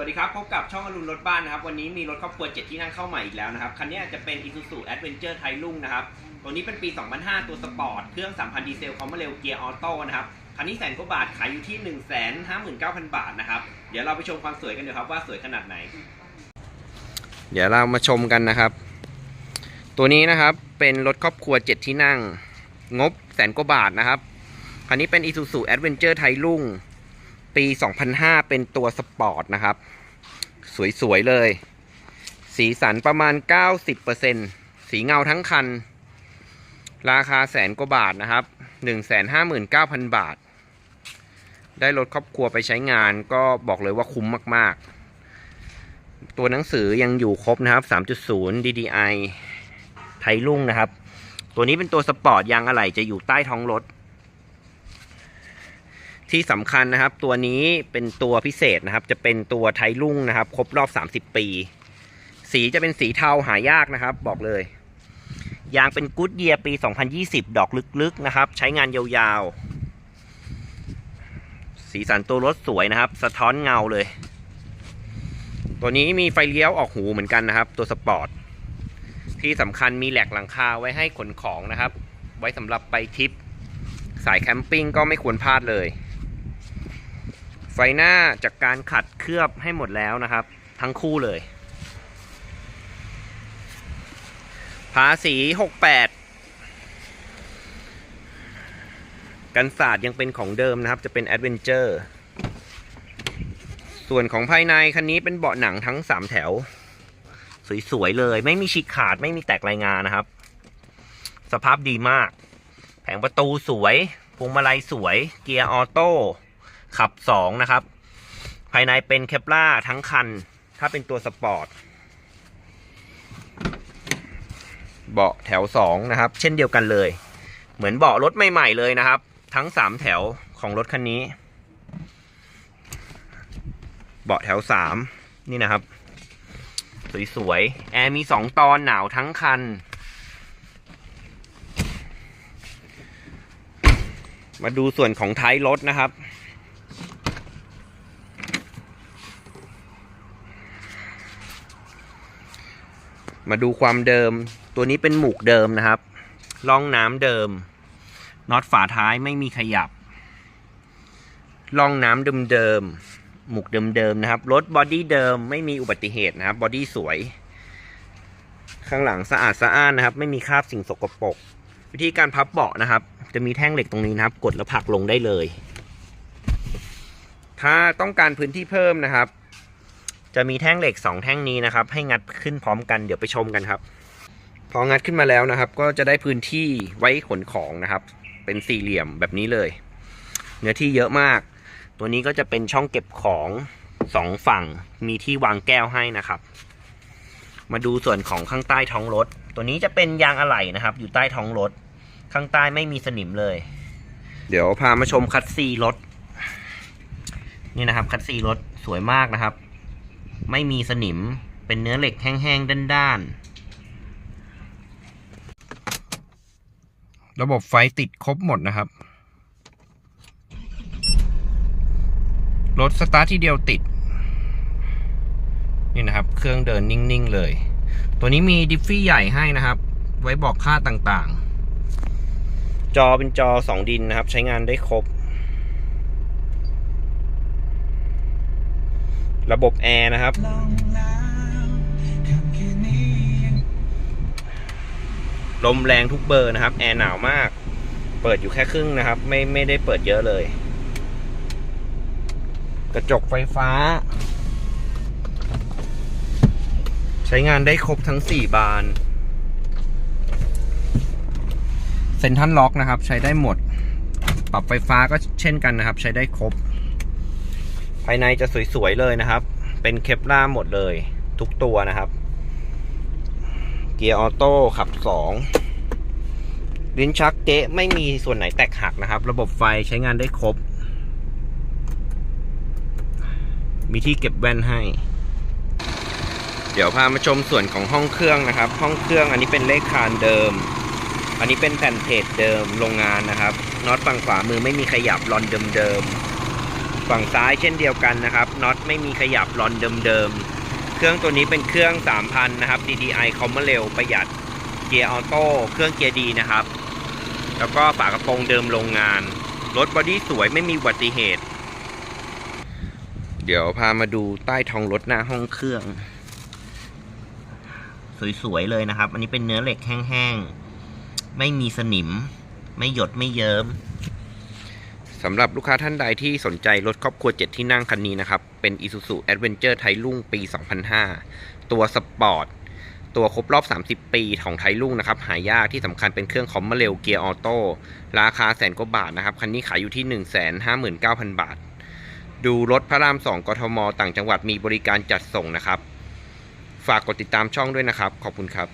วัสดีครับ พบกับช่องอรุณรถบ้านนะครับ วันนี้มีรถครอบครัว 7 ที่นั่งเข้าใหม่อีกแล้วนะครับ คันนี้จะเป็น Isuzu Adventure ไทรุ่งนะครับ ตัวนี้เป็นปี 2005 ตัวสปอร์ต เครื่อง 3,000 ดีเซลคอมเมอร์เรลเกียร์ออโต้นะครับ คันนี้แสนกว่าบาท ขายอยู่ที่ 159,000 บาทนะครับ เดี๋ยวเราไปชมความสวยกันเดี๋ยวครับว่าสวยขนาดไหน เดี๋ยวเรามาชมกันนะครับ ตัวนี้นะครับเป็นรถครอบครัว 7 ที่นั่ง งบแสนกว่าบาทนะครับ คันนี้เป็น Isuzu Adventure ไทรุ่ง ปี 2005 เป็นตัวสปอร์ตนะครับ สวย ๆ เลย สีสันประมาณ 90%สีเงาทั้งคัน ราคาแสนกว่าบาทนะครับ 159,000 บาท ได้รถครอบครัวไปใช้งานก็บอกเลยว่าคุ้มมาก ๆ ตัวหนังสือยังอยู่ครบนะครับ 3.0 DDI ไทยรุ่งนะครับ ตัวนี้เป็นตัวสปอร์ตยางอะไหล่จะอยู่ใต้ท้องรถ ที่สำคัญนะครับ ตัวนี้เป็นตัวพิเศษนะครับ จะเป็นตัวไทยรุ่งนะครับ ครบรอบ 30 ปี สีจะเป็นสีเทาหายากนะครับ บอกเลย ยางเป็นกู๊ดเยียร์ปี 2020 ดอกลึกๆนะครับ ใช้งานยาวๆ สีสันตัวรถสวยนะครับ สะท้อนเงาเลย ตัวนี้มีไฟเลี้ยวออกหูเหมือนกันนะครับ ตัวสปอร์ตที่สำคัญมีแหลกหลังคาไว้ให้ขนของนะครับ ไว้สำหรับไปทริปสายแคมปิ้งก็ไม่ควรพลาดเลย ไฟหน้าจากการขัดเคลือบให้หมดแล้วนะครับ ทั้งคู่เลยภาษี68กันศาสตร์ยังเป็นของเดิมนะครับ จะเป็น Adventure ส่วนของภายในคันนี้เป็นเบาะหนังทั้ง3แถว สวยๆเลย ไม่มีฉีกขาดไม่มีแตกรายงานนะครับ สภาพดีมาก แผงประตูสวยพวงมาลัยสวย เกียร์ออโต้ ขับ2นะครับ ภายในเป็นเคปล่าทั้งคัน ถ้าเป็นตัวสปอร์ต เบาะแถว2นะครับ เช่นเดียวกันเลย เหมือนเบาะรถใหม่ๆเลยนะครับ ทั้ง3แถวของรถคันนี้ เบาะแถว3นี่นะครับ สวยๆ แอร์มี2ตอนหนาวทั้งคันมาดูส่วนของท้ายรถนะครับ มาดูความเดิม ตัวนี้เป็นหมุกเดิมนะครับล่องน้ำเดิมน็อตฝาท้ายไม่มีขยับล่องน้ำเดิมๆหมุกเดิมๆนะครับ รถบอดี้เดิมไม่มีอุบัติเหตุนะครับ บอดี้สวย ข้างหลังสะอาดสะอ้านนะครับ ไม่มีคราบสิ่งสกปรก วิธีการพับเบาะนะครับ จะมีแท่งเหล็กตรงนี้นะครับ กดแล้วผลักลงได้เลย ถ้าต้องการพื้นที่เพิ่มนะครับ จะมีแท่งเหล็ก 2 แท่งนี้นะครับ ให้งัดขึ้นพร้อมกันเดี๋ยวไปชมกันครับ พองัดขึ้นมาแล้วนะครับ ก็จะได้พื้นที่ไว้ขนของนะครับ เป็นสี่เหลี่ยมแบบนี้เลย เนื้อที่เยอะมาก ตัวนี้ก็จะเป็นช่องเก็บของสองฝั่ง มีที่วางแก้วให้นะครับ มาดูส่วนของข้างใต้ท้องรถ ตัวนี้จะเป็นยางอะไหล่นะครับ อยู่ใต้ท้องรถ ข้างใต้ไม่มีสนิมเลย เดี๋ยวพามาชมคัดซีรถ นี่นะครับ คัดซีรถสวยมากนะครับ ไม่มีสนิม เป็นเนื้อเหล็กแห้งๆ ด้านๆ ระบบไฟติดครบหมดนะครับ รถสตาร์ทที่เดียวติด นี่นะครับ เครื่องเดินนิ่งๆ เลย ตัวนี้มีดิฟฟี่ใหญ่ให้นะครับ ไว้บอกค่าต่างๆ จอเป็นจอสองดินนะครับ ใช้งานได้ครบ ระบบแอร์นะครับ ลมแรงทุกเบอร์นะครับ แอร์หนาวมาก เปิดอยู่แค่ครึ่งนะครับ ไม่ไม่ได้เปิดเยอะเลย กระจกไฟฟ้า ใช้งานได้ครบทั้ง 4 บานเซ็นทรัลล็อกนะครับ ใช้ได้หมด ปรับไฟฟ้าก็เช่นกันนะครับ ใช้ได้ครบ ภายในจะสวยๆเลยนะครับ เป็นเคปล่าหมดเลย ทุกตัวนะครับ เกียร์ออโต้ขับ2ลิ้นชักเก๊ะไม่มีส่วนไหนแตกหักนะครับ ระบบไฟใช้งานได้ครบ มีที่เก็บแว่นให้ เดี๋ยวพามาชมส่วนของห้องเครื่องนะครับ ห้องเครื่องอันนี้เป็นเลขคานเดิม อันนี้เป็นแผ่นเพจเดิมโรงงานนะครับน็อตฝั่งขวามือไม่มีขยับรอนเดิมๆ ฝั่งซ้ายเช่นเดียวกันนะครับน็อตไม่มีขยับรอนเดิมๆ เครื่องตัวนี้เป็นเครื่อง 3,000 นะครับ DDI คอมเมอร์เร็วประหยัดเกียร์ออโต้เครื่องเกียร์ดีนะครับ แล้วก็ฝากระโปรงเดิมโรงงาน รถบอดี้สวยไม่มีอุบัติเหตุ เดี๋ยวพามาดูใต้ท้องรถหน้าห้องเครื่อง สวยๆเลยนะครับ อันนี้เป็นเนื้อเหล็กแห้งๆ ไม่มีสนิม ไม่หยดไม่เยิ้ม สำหรับลูกค้าท่านใดที่สนใจรถครอบครัว 7 ที่นั่งคันนี้นะครับ เป็น Isuzu Adventure ไทรุ่งปี 2005 ตัวสปอร์ต ตัวครบรอบ 30 ปีของไทรุ่งนะครับ หายากที่สำคัญเป็นเครื่องคอมมาเร็วเกียร์ออโต้ราคาแสนกว่าบาทนะครับ คันนี้ขายอยู่ที่ 159,000 บาท ดูรถพระราม 2 กทม ต่างจังหวัดมีบริการจัดส่งนะครับ ฝากกดติดตามช่องด้วยนะครับ ขอบคุณครับ